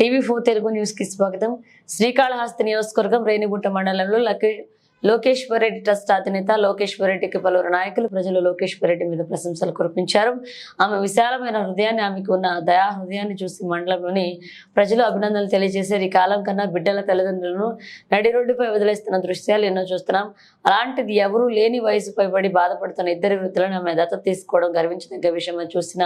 TV four Telugu న్యూస్కి స్వాగతం. శ్రీకాళహస్తి నియోజకవర్గం రేణిగుంట మండలంలో లకే లోకేశ్వర్ రెడ్డి ట్రస్ట్ అధినేత లోకేశ్వర్ రెడ్డికి పలువురు నాయకులు ప్రజలు లోకేశ్వర్ రెడ్డి మీద ప్రశంసలు కురిపించారు. ఆమె విశాలమైన హృదయాన్ని ఆమెకు ఉన్న దయా హృదయాన్ని చూసి మండలంలోని ప్రజలు అభినందనలు తెలియజేశారు. ఈ కాలం కన్నా బిడ్డల తల్లిదండ్రులను నడి రోడ్డుపై వదిలేస్తున్న దృశ్యాలు ఎన్నో చూస్తున్నాం. అలాంటిది ఎవరూ లేని వయసుపై పడి బాధపడుతున్న ఇద్దరు వృద్ధులను ఆమె దత్తత తీసుకోవడం గర్వించదగ్గ విషయమని చూసిన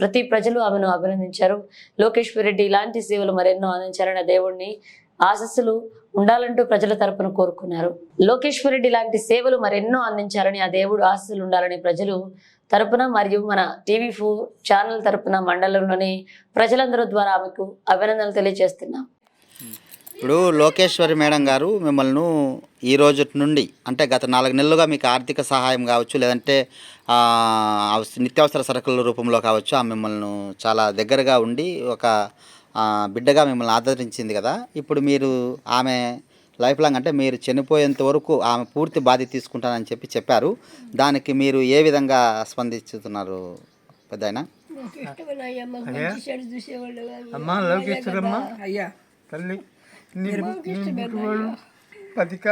ప్రతి ప్రజలు ఆమెను అభినందించారు. లోకేశ్వర్ రెడ్డి ఇలాంటి సేవలు మరెన్నో అందించారని దేవుణ్ణి ఆశస్సులు ఉండాలంటూ ప్రజల తరపున కోరుకున్నారు. లోకేశ్వరరెడ్డి ఇలాంటి సేవలు మరెన్నో అందించారని ఆ దేవుడు ఆశస్సులు ఉండాలని ప్రజలు తరపున మరియు మన టీవీ ఫోర్ ఛానల్ తరపున మండలంలోని ప్రజలందరూ ద్వారా ఆమెకు అభినందనలు తెలియజేస్తున్నాం. ఇప్పుడు లోకేశ్వరి మేడం గారు మిమ్మల్ని ఈ రోజు నుండి అంటే గత నాలుగు నెలలుగా మీకు ఆర్థిక సహాయం కావచ్చు లేదంటే నిత్యావసర సరుకుల రూపంలో కావచ్చు ఆ మిమ్మల్ని చాలా దగ్గరగా ఉండి ఒక బిడ్డగా మిమ్మల్ని ఆదరించింది కదా. ఇప్పుడు మీరు ఆమె లైఫ్ లాంగ్ అంటే మీరు చనిపోయేంత వరకు ఆమె పూర్తి బాధ్యత తీసుకుంటానని చెప్పి చెప్పారు. దానికి మీరు ఏ విధంగా స్పందిస్తున్నారు పెద్ద అమ్మా లోకేశ్వరమ్మ. అయ్యా. తల్లి బతికి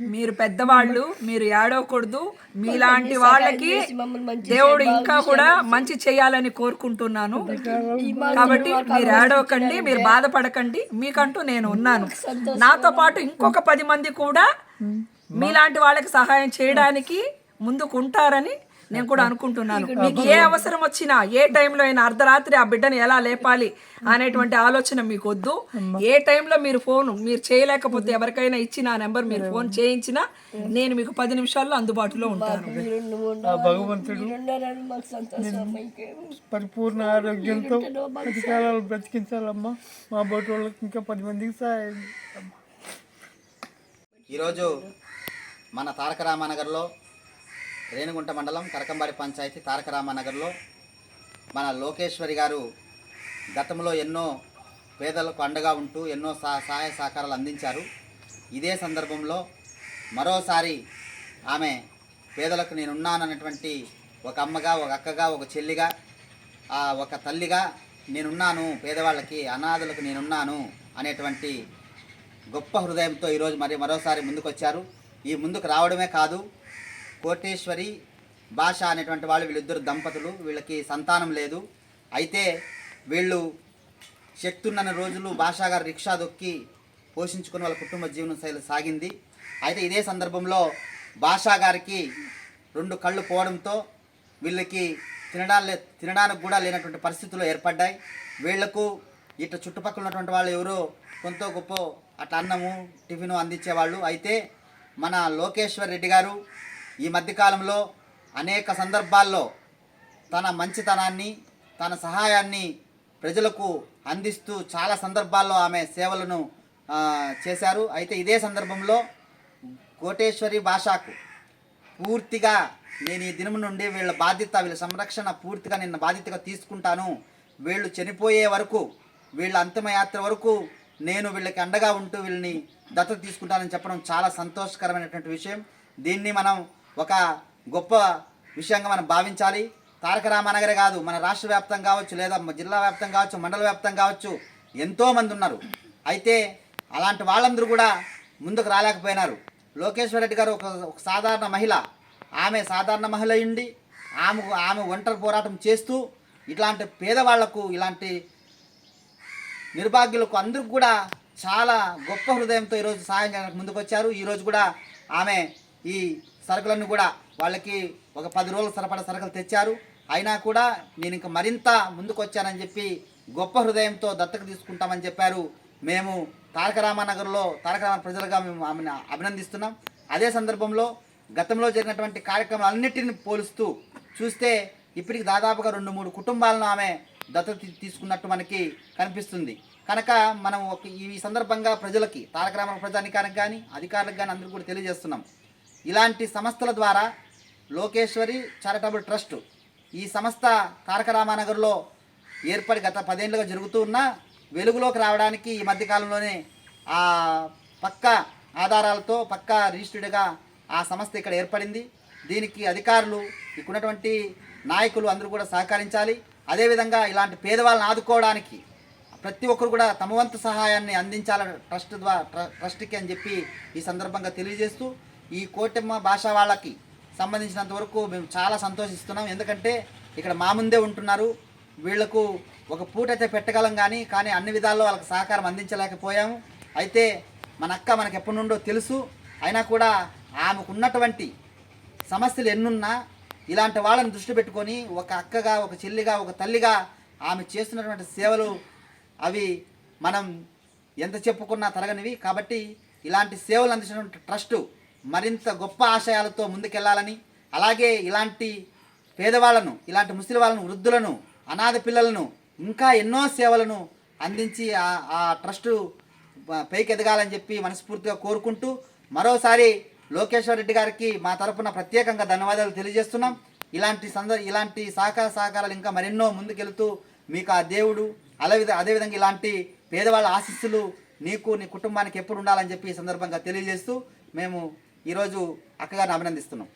మీరు పెద్దవాళ్ళు మీరు ఏడవకూడదు. మీలాంటి వాళ్ళకి దేవుడు ఇంకా కూడా మంచి చేయాలని కోరుకుంటున్నాను. కాబట్టి మీరు ఏడవకండి మీరు బాధపడకండి. మీకంటూ నేను ఉన్నాను. నాతో పాటు ఇంకొక పది మంది కూడా మీలాంటి వాళ్ళకి సహాయం చేయడానికి ముందుకు ఉంటారని నేను కూడా అనుకుంటున్నాను. మీకు ఏ అవసరం వచ్చినా ఏ టైంలో అయినా అర్ధరాత్రి ఆ బిడ్డను ఎలా లేపాలి అనేటువంటి ఆలోచన మీకు వద్దు. ఏ టైంలో మీరు ఫోన్ మీరు చేయలేకపోతే ఎవరికైనా ఇచ్చి నా నెంబర్ మీరు ఫోన్ చేయించినా నేను మీకు పది నిమిషాల్లో అందుబాటులో ఉంటాను. ఆ భగవంతుడు పరిపూర్ణ ఆరోగ్యంతో బ్రతికించాలమ్మా. మా బోటి వాళ్ళకి ఇంకా పది మందికి సహాయం. ఈరోజు మన తారక రామానగర్లో రేణుగుంట మండలం కరకంబారి పంచాయతీ తారకరామనగర్లో మన లోకేశ్వరి గారు గతంలో ఎన్నో పేదలకు అండగా ఉంటూ ఎన్నో సహ సహాయ సహకారాలు అందించారు. ఇదే సందర్భంలో మరోసారి ఆమె పేదలకు నేనున్నానన్నటువంటి ఒక అమ్మగా ఒక అక్కగా ఒక చెల్లిగా ఆ ఒక తల్లిగా నేనున్నాను పేదవాళ్ళకి అనాథులకు నేనున్నాను అనేటువంటి గొప్ప హృదయంతో ఈరోజు మరి మరోసారి ముందుకు వచ్చారు ఈ ముందుకు రావడమే కాదు కోటేశ్వరి భాష అనేటువంటి వాళ్ళు వీళ్ళిద్దరు దంపతులు వీళ్ళకి సంతానం లేదు. అయితే వీళ్ళు శక్తున్న రోజులు భాషా గారు రిక్షా దొక్కి పోషించుకుని వాళ్ళ కుటుంబ జీవన శైలి సాగింది. అయితే ఇదే సందర్భంలో భాషా గారికి రెండు కళ్ళు పోవడంతో వీళ్ళకి తినడా తినడానికి కూడా లేనటువంటి పరిస్థితులు ఏర్పడ్డాయి. వీళ్ళకు ఇటు చుట్టుపక్కల ఉన్నటువంటి వాళ్ళు ఎవరో కొంత గొప్ప అట్లా అన్నము టిఫిను అందించేవాళ్ళు. అయితే మన లోకేశ్వర్ రెడ్డి గారు ఈ మధ్యకాలంలో అనేక సందర్భాల్లో తన మంచితనాన్ని తన సహాయాన్ని ప్రజలకు అందిస్తూ చాలా సందర్భాల్లో ఆమె సేవలను చేశారు. అయితే ఇదే సందర్భంలో కోటేశ్వరి భాషకు పూర్తిగా నేను ఈ దినం నుండి వీళ్ళ బాధ్యత వీళ్ళ సంరక్షణ పూర్తిగా నిన్న బాధ్యతగా తీసుకుంటాను. వీళ్ళు చనిపోయే వరకు వీళ్ళ అంతిమయాత్ర వరకు నేను వీళ్ళకి అండగా ఉంటూ వీళ్ళని దత్తత తీసుకుంటానని చెప్పడం చాలా సంతోషకరమైనటువంటి విషయం. దీన్ని మనం ఒక గొప్ప విషయంగా మనం భావించాలి. తారక రామానగరే కాదు మన రాష్ట్ర వ్యాప్తం కావచ్చు లేదా జిల్లా వ్యాప్తం కావచ్చు మండల వ్యాప్తం కావచ్చు ఎంతోమంది ఉన్నారు. అయితే అలాంటి వాళ్ళందరూ కూడా ముందుకు రాలేకపోయినారు. లోకేశ్వర రెడ్డి గారు ఒక ఒక సాధారణ మహిళ. ఆమె సాధారణ మహిళ ఉండి ఆమె ఆమె ఒంటరి పోరాటం చేస్తూ ఇట్లాంటి పేదవాళ్ళకు ఇలాంటి నిర్భాగ్యులకు అందరికి కూడా చాలా గొప్ప హృదయంతో ఈరోజు సహాయం చేయడానికి ముందుకు వచ్చారు ఈరోజు కూడా ఆమె ఈ సరుకులను కూడా వాళ్ళకి ఒక పది రోజుల సరిపడా సరుకులు తెచ్చారు. అయినా కూడా నేను ఇంకా మరింత ముందుకొచ్చానని చెప్పి గొప్ప హృదయంతో దత్తత తీసుకుంటామని చెప్పారు. మేము తారక రామానగర్లో తారక రామ ప్రజలుగా మేము ఆమెను అభినందిస్తున్నాం. అదే సందర్భంలో గతంలో జరిగినటువంటి కార్యక్రమాలన్నిటిని పోలుస్తూ చూస్తే ఇప్పటికి దాదాపుగా రెండు మూడు కుటుంబాలను ఆమె దత్తత తీసుకున్నట్టు మనకి కనిపిస్తుంది. కనుక మనం ఒక ఈ సందర్భంగా ప్రజలకి తారక రామ ప్రజానికానికి కానీ అధికారులకు కానీ అందరికీ కూడా తెలియజేస్తున్నాం. ఇలాంటి సంస్థల ద్వారా లోకేశ్వరి చారిటబుల్ ట్రస్ట్ ఈ సంస్థ తారక రామానగర్లో ఏర్పడి గత పదేళ్ళుగా జరుగుతూ ఉన్న వెలుగులోకి రావడానికి ఈ మధ్యకాలంలోనే ఆ పక్క ఆధారాలతో పక్క రిజిస్టర్డ్గా ఆ సంస్థ ఇక్కడ ఏర్పడింది. దీనికి అధికారులు ఇక్కడున్నటువంటి నాయకులు అందరూ కూడా సహకరించాలి. అదేవిధంగా ఇలాంటి పేదవాళ్ళని ఆదుకోవడానికి ప్రతి ఒక్కరు కూడా తమ వంతు సహాయాన్ని అందించాలని ట్రస్ట్ ద్వారా ట్ర- ట్రస్ట్కి అని చెప్పి ఈ సందర్భంగా తెలియజేస్తూ ఈ కోటమ్మ భాష వాళ్ళకి సంబంధించినంత వరకు మేము చాలా సంతోషిస్తున్నాం. ఎందుకంటే ఇక్కడ మా ముందే ఉంటున్నారు. వీళ్ళకు ఒక పూట అయితే పెట్టగలం కానీ కానీ అన్ని విధాల్లో వాళ్ళకి సహకారం అందించలేకపోయాము అయితే మన అక్క మనకు ఎప్పటి నుండో తెలుసు. అయినా కూడా ఆమెకు ఉన్నటువంటి సమస్యలు ఎన్నున్నా ఇలాంటి వాళ్ళని దృష్టి పెట్టుకొని ఒక అక్కగా ఒక చెల్లిగా ఒక తల్లిగా ఆమె చేస్తున్నటువంటి సేవలు అవి మనం ఎంత చెప్పుకున్నా తరగనివి. కాబట్టి ఇలాంటి సేవలు అందించినటువంటి ట్రస్టు మరింత గొప్ప ఆశయాలతో ముందుకెళ్ళాలని అలాగే ఇలాంటి పేదవాళ్ళను ఇలాంటి ముసలి వాళ్ళను వృద్ధులను అనాథ పిల్లలను ఇంకా ఎన్నో సేవలను అందించి ఆ- ఆ ట్రస్టు పైకి ఎదగాలని చెప్పి మనస్ఫూర్తిగా కోరుకుంటూ మరోసారి లోకేశ్వర్ రెడ్డి గారికి మా తరపున ప్రత్యేకంగా ధన్యవాదాలు తెలియజేస్తున్నాం. ఇలాంటి సందర్ ఇలాంటి సహకార సహకారాలు ఇంకా మరెన్నో ముందుకెళ్తూ మీకు ఆ దేవుడు అదే అదేవిధంగా ఇలాంటి పేదవాళ్ళ ఆశీస్సులు నీకు నీ కుటుంబానికి ఎప్పుడు ఉండాలని చెప్పి ఈ సందర్భంగా తెలియజేస్తూ మేము ఈరోజు అక్కగారిని అభినందిస్తున్నాం.